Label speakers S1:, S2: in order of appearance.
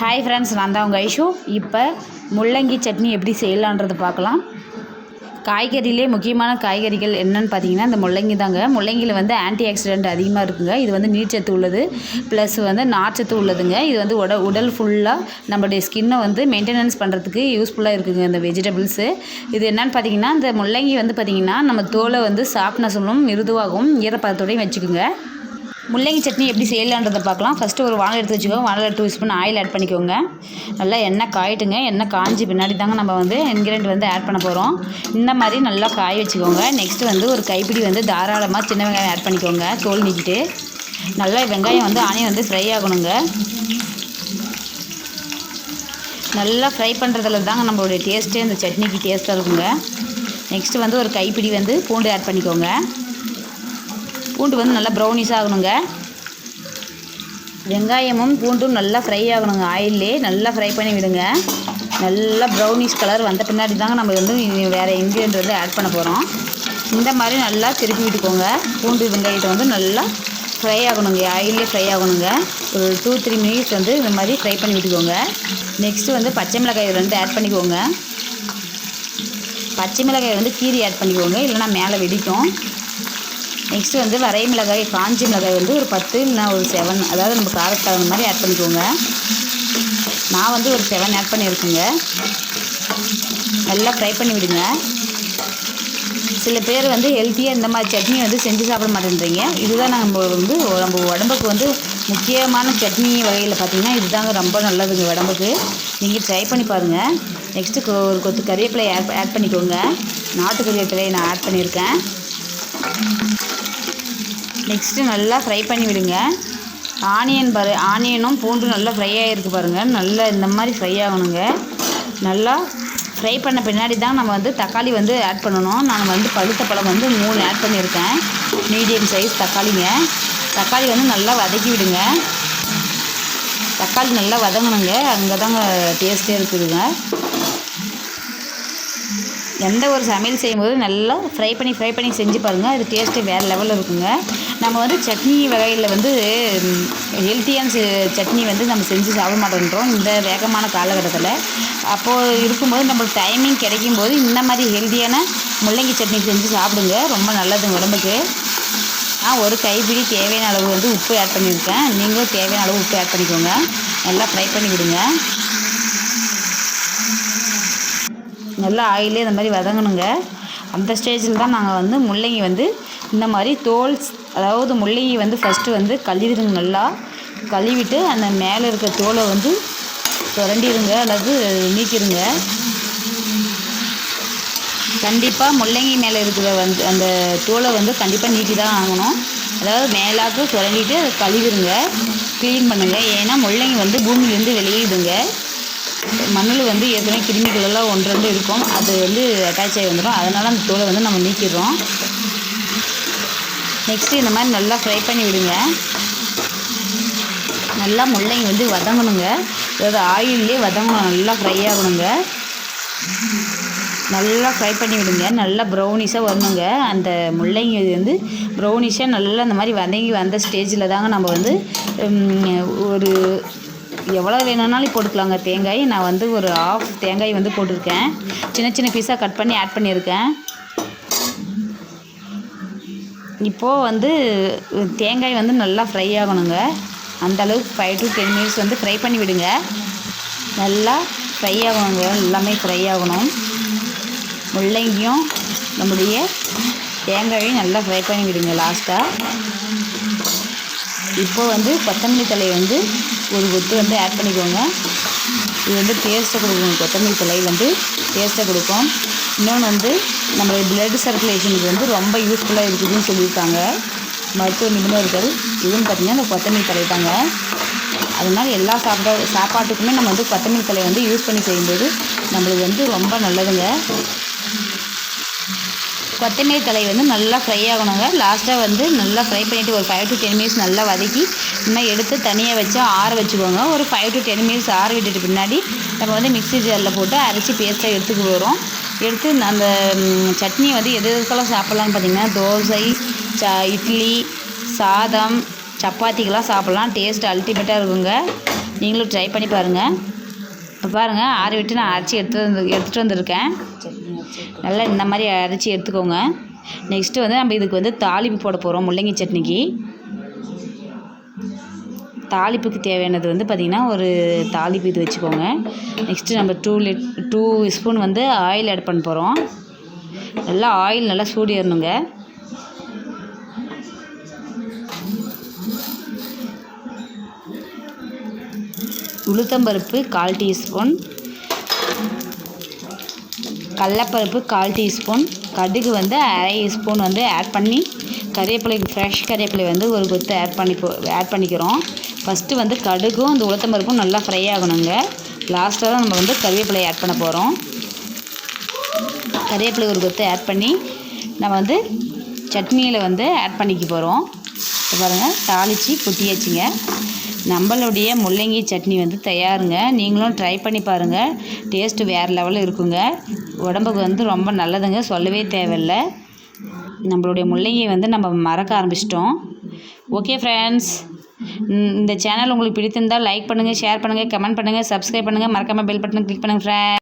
S1: Hi friends நான் தான் உங்கள் ஐஷு. இப்போ முள்ளங்கி சட்னி எப்படி செய்யலான்றது பார்க்கலாம். காய்கறியிலே முக்கியமான காய்கறிகள் என்னன்னு பார்த்தீங்கன்னா இந்த முள்ளங்கி தாங்க. முள்ளங்கியில் வந்து ஆன்டி ஆக்சிடென்ட் அதிகமாக இருக்குங்க. இது வந்து நீர்ச்சத்து உள்ளது. ப்ளஸ் வந்து நார்ச்சத்து உள்ளதுங்க. இது வந்து உட உடல் ஃபுல்லாக நம்மளுடைய ஸ்கின்னை வந்து மெயின்டெனன்ஸ் பண்ணுறதுக்கு யூஸ்ஃபுல்லாக இருக்குங்க இந்த வெஜிடபிள்ஸு இது என்னன்னு பார்த்தீங்கன்னா இந்த முள்ளங்கி வந்து பார்த்தீங்கன்னா நம்ம தோலை வந்து சாஃப்ட்னஸும் மிருதுவாகவும் ஈரப்பதத்தோடையும் வச்சுக்கோங்க. முள்ளங்கி சட்னி எப்படி செய்யலான்றதை பார்க்கலாம். ஃபஸ்ட்டு ஒரு வானல் எடுத்து வச்சுக்கோங்க. வானல் டூ ஸ்பூன் ஆயில் ஆட் பண்ணிக்கோங்க. நல்லா எண்ணெய் காயிட்டுங்க. எண்ணெய் காஞ்சி பின்னாடி தாங்க நம்ம வந்து இன்க்ரீடியன்ட் வந்து ஆட் பண்ண போகிறோம் இந்த மாதிரி நல்லா காய வச்சுக்கோங்க. நெக்ஸ்ட்டு வந்து ஒரு கைப்பிடி வந்து தாராளமாக சின்ன வெங்காயம் ஆட் பண்ணிக்கோங்க. தோல் நீக்கிட்டு நல்லா வெங்காயம் வந்து ஆனியன் வந்து ஃப்ரை ஆகணுங்க. நல்லா ஃப்ரை பண்ணுறதுல தாங்க நம்மளுடைய டேஸ்ட்டே இந்த சட்னிக்கு டேஸ்ட்டாக இருக்குங்க நெக்ஸ்ட்டு வந்து ஒரு கைப்பிடி வந்து பூண்டு ஆட் பண்ணிக்கோங்க. பூண்டு வந்து நல்லா ப்ரௌனிஸ் ஆகணுங்க. வெங்காயமும் பூண்டும் நல்லா ஃப்ரை ஆகணுங்க. ஆயிலே நல்லா ஃப்ரை பண்ணி விடுங்க. நல்லா ப்ரௌனிஷ் கலர் வந்த பின்னாடி தாங்க நம்ம வந்து வேறு இன்க்ரீடியன்ட் வந்து ஆட் பண்ண போகிறோம் இந்த மாதிரி நல்லா திருப்பி விட்டுக்கோங்க. பூண்டு வெங்காயத்தை வந்து நல்லா ஃப்ரை ஆகணுங்க. ஆயிலே ஃப்ரை ஆகணுங்க. ஒரு டூ த்ரீ மினிட்ஸ் வந்து இந்த மாதிரி ஃப்ரை பண்ணி விட்டுக்கோங்க. நெக்ஸ்ட்டு வந்து பச்சை மிளகாய் ரெண்டு ஆட் பண்ணிக்கோங்க. பச்சை மிளகாய் வந்து கீரி ஆட் பண்ணிக்கோங்க. இல்லைனா மேலே வெடிக்கும். நெக்ஸ்ட்டு வந்து வரை மிளகாய் காஞ்சி மிளகாய் வந்து ஒரு பத்து இல்லைனா ஒரு செவன் அதாவது நம்ம காரத்துக்கு தகுந்த மாதிரி ஆட் பண்ணிக்கோங்க. நான் வந்து ஒரு செவன் ஆட் பண்ணியிருக்கேங்க. நல்லா ஃப்ரை பண்ணி விடுங்க. சில பேர் வந்து ஹெல்த்தியாக இந்த மாதிரி சட்னி வந்து செஞ்சு சாப்பிட மாட்டேன்றீங்க. இதுதான் நம்ம வந்து நம்ம உடம்புக்கு வந்து முக்கியமான சட்னி வகையில் பார்த்தீங்கன்னா இதுதாங்க ரொம்ப நல்லதுங்க உடம்புக்கு. நீங்கள் ட்ரை பண்ணி பாருங்கள் நெக்ஸ்ட்டு ஒரு கொத்து கறிவேப்பிலை ஆட் ஆட் பண்ணிக்கோங்க. நாட்டு கறிவேப்பிலையை நான் ஆட் பண்ணியிருக்கேன். நெக்ஸ்ட்டு நல்லா ஃப்ரை பண்ணி விடுங்க. ஆனியன் பாரு ஆனியனும் பூண்டும் நல்லா ஃப்ரை ஆகிருக்கு பாருங்கள் நல்லா இந்த மாதிரி ஃப்ரை ஆகணுங்க. நல்லா ஃப்ரை பண்ண பின்னாடி தான் நம்ம வந்து தக்காளி வந்து ஆட் பண்ணணும். நான் வந்து பழுத்த பழம் வந்து மூணு ஆட் பண்ணியிருக்கேன். மீடியம் சைஸ் தக்காளிங்க. தக்காளி வந்து நல்லா வதக்கி விடுங்க. தக்காளி நல்லா வதங்கணுங்க. அங்கே தாங்க டேஸ்ட்டே இருக்குதுங்க. எந்த ஒரு சமையல் செய்யும்போது நல்லா ஃப்ரை பண்ணி ஃப்ரை பண்ணி செஞ்சு பாருங்கள் அது டேஸ்ட்டு வேறு லெவலில் இருக்குங்க. நம்ம வந்து சட்னி வகையில் வந்து ஹெல்த்தியான சட்னி வந்து நம்ம செஞ்சு சாப்பிட மாட்டேன்றோம். இந்த வேகமான காலகட்டத்தில். அப்போது இருக்கும்போது நம்மளுக்கு டைமிங் கிடைக்கும் போது இந்த மாதிரி ஹெல்த்தியான முள்ளங்கி சட்னி செஞ்சு சாப்பிடுங்க. ரொம்ப நல்லதுங்க உடம்புக்கு. நான் ஒரு கைப்பிடி தேவையான அளவு வந்து உப்பு ஆட் பண்ணியிருக்கேன். நீங்களும் தேவையான அளவு உப்பு ஆட் பண்ணிக்கோங்க. நல்லா ஃப்ரை பண்ணி விடுங்க. நல்லா ஆயிலே இந்த மாதிரி வதங்கணுங்க. அந்த ஸ்டேஜில் தான் நாங்கள் வந்து முள்ளங்கி வந்து இந்த மாதிரி தோல் அதாவது முள்ளங்கி வந்து ஃபஸ்ட்டு வந்து கழுவிடுங்க நல்லா. கழுவிட்டு அந்த மேலே இருக்க தோலை வந்து சுரண்டிடுங்க அல்லது நீக்கிடுங்க. கண்டிப்பாக முள்ளங்கி மேலே இருக்கிற வந்து அந்த தோலை வந்து கண்டிப்பாக நீக்கி தான் ஆகணும். அதாவது மேலாக்கு சுரண்டிட்டு அதை கழுவிடுங்க. க்ளீன் பண்ணுங்கள் ஏன்னா முள்ளங்கி வந்து பூமியிலேருந்து வெளியிடுங்க. மண்ணில் வந்து ஏற்கனவே கிருமிகள் எல்லாம் ஒன்று ரெண்டு இருக்கும். அது வந்து அட்டாச் ஆகி வந்துடும் அதனால் அந்த தோலை வந்து நம்ம நீக்கிடுறோம். நெக்ஸ்ட்டு இந்த மாதிரி நல்லா ஃப்ரை பண்ணி விடுங்க. நல்லா முள்ளங்கி வந்து வதங்கணுங்க. அதாவது ஆயிலே வதங்கணும். நல்லா ஃப்ரை ஆகணுங்க. நல்லா ஃப்ரை பண்ணி விடுங்க. நல்லா ப்ரௌனிஷாக வரணுங்க. அந்த முள்ளங்கி வந்து ப்ரௌனிஷாக நல்லா அந்த மாதிரி வதங்கி வந்த ஸ்டேஜில் தாங்க நம்ம வந்து ஒரு எவ்வளோ வேணும்னாலும் போட்டுக்கலாங்க. தேங்காய் நான் வந்து ஒரு ஆஃப் தேங்காய் வந்து போட்டிருக்கேன். சின்ன சின்ன பீஸாக கட் பண்ணி ஆட் பண்ணியிருக்கேன். இப்போது வந்து தேங்காய் வந்து நல்லா ஃப்ரை ஆகணுங்க. அந்தளவுக்கு ஃபைவ் டு டென் மினிட்ஸ் வந்து ஃப்ரை பண்ணி விடுங்க. நல்லா ஃப்ரை ஆகணுங்க. எல்லாமே ஃப்ரை ஆகணும். முள்ளங்கியும் நம்முடைய தேங்காயும் நல்லா ஃப்ரை பண்ணி விடுங்க லாஸ்ட்டாக இப்போது வந்து கொத்தமல்லி தலையை வந்து ஒரு கொத்து வந்து ஆட் பண்ணிக்கோங்க. இது வந்து டேஸ்ட்டை கொடுக்கும் கொத்தமல்லி தலை வந்து டேஸ்ட்டை கொடுக்கும் இன்னொன்று வந்து நம்மளுடைய பிளட் சர்க்குலேஷனுக்கு வந்து ரொம்ப யூஸ்ஃபுல்லாக இருக்குதுன்னு சொல்லியிருக்காங்க. மருத்துவ நிபுணர்கள் இதுன்னு பார்த்திங்கன்னா இந்த கொத்தமல்லி தலை தாங்க. அதனால் எல்லா சாப்பிட சாப்பாட்டுக்குமே நம்ம வந்து கொத்தமல்லி தலை வந்து யூஸ் பண்ணி செய்யும்போது நம்மளுக்கு வந்து ரொம்ப நல்லதுங்க. கொத்தமல்லி தலை வந்து நல்லா ஃப்ரை ஆகணுங்க. லாஸ்ட்டாக வந்து நல்லா ஃப்ரை பண்ணிவிட்டு ஒரு ஃபைவ் டு டென் மினிட்ஸ் நல்லா வதக்கி இன்னும் எடுத்து தனியாக வச்சு ஆற வச்சுக்கோங்க. ஒரு ஃபைவ் டு டென் மினிட்ஸ் ஆற விட்டுட்டு பின்னாடி நம்ம வந்து மிக்ஸி ஜாரில் போட்டு அரைச்சி பேஸ்ட்டாக எடுத்துக்கு வரோம் எடுத்து அந்த சட்னி வந்து எது எதுக்கெல்லாம் சாப்பிட்லான்னு பார்த்தீங்கன்னா தோசை ச இட்லி சாதம் சப்பாத்திக்கெல்லாம் சாப்பிட்லாம். டேஸ்ட் அல்டிமேட்டாக இருக்குங்க. நீங்களும் ட்ரை பண்ணி பாருங்கள் இப்போ பாருங்கள் ஆற விட்டு நான் அரைச்சி எடுத்து வந்து எடுத்துகிட்டு வந்திருக்கேன். நல்லா இந்த மாதிரி அரைச்சி எடுத்துக்கோங்க. நெக்ஸ்ட்டு வந்து நம்ம இதுக்கு வந்து தாளிப்பு போட போகிறோம் முள்ளங்கி சட்னிக்கு. தாளிப்புக்கு தேவையானது வந்து பார்த்திங்கன்னா ஒரு தாளிப்பு இது வச்சுக்கோங்க. நெக்ஸ்ட்டு நம்ம டூ லிட் டூ ஸ்பூன் வந்து ஆயில் ஆட் பண்ண போகிறோம் நல்லா ஆயில் நல்லா சூடிடணுங்க ஏறணுங்க உளுத்தம்பருப்பு கால் டீஸ்பூன். கடலப்பருப்பு கால் டீஸ்பூன் கடுகு வந்து அரை ஸ்பூன் வந்து ஆட் பண்ணி கறிவேப்பிலை ஃப்ரெஷ் கறிவேப்பிலை வந்து ஒரு கொத்து ஆட் பண்ணி போ ஆட் பண்ணிக்கிறோம். ஃபஸ்ட்டு வந்து கடுகும் இந்த உளுத்தம்பருப்பும் நல்லா ஃப்ரை ஆகணுங்க. லாஸ்ட்டாக தான் நம்ம வந்து கறிவேப்பிலை ஆட் பண்ண போகிறோம் கறிவேப்பிலை ஒரு கொத்து ஆட் பண்ணி நம்ம வந்து சட்னியில் வந்து ஆட் பண்ணிக்க போகிறோம் பாருங்கள் தாளித்து கொட்டியாச்சுங்க. நம்மளுடைய முள்ளங்கி சட்னி வந்து தயாருங்க. நீங்களும் ட்ரை பண்ணி பாருங்கள் டேஸ்ட்டு வேறு லெவலில் இருக்குங்க. உடம்புக்கு வந்து ரொம்ப நல்லதுங்க. சொல்லவே தேவையில்ல. நம்மளுடைய முள்ளங்கியை வந்து நம்ம மறக்க ஆரம்பிச்சிட்டோம். ஓகே ஃப்ரெண்ட்ஸ் இந்த சேனல் உங்களுக்கு பிடித்திருந்தால் லைக் பண்ணுங்கள் ஷேர் பண்ணுங்கள் கமெண்ட் பண்ணுங்கள் சப்ஸ்கிரைப் பண்ணுங்கள் மறக்காமல் பெல் பட்டனை கிளிக் பண்ணுங்கள் ஃப்ரெண்ட்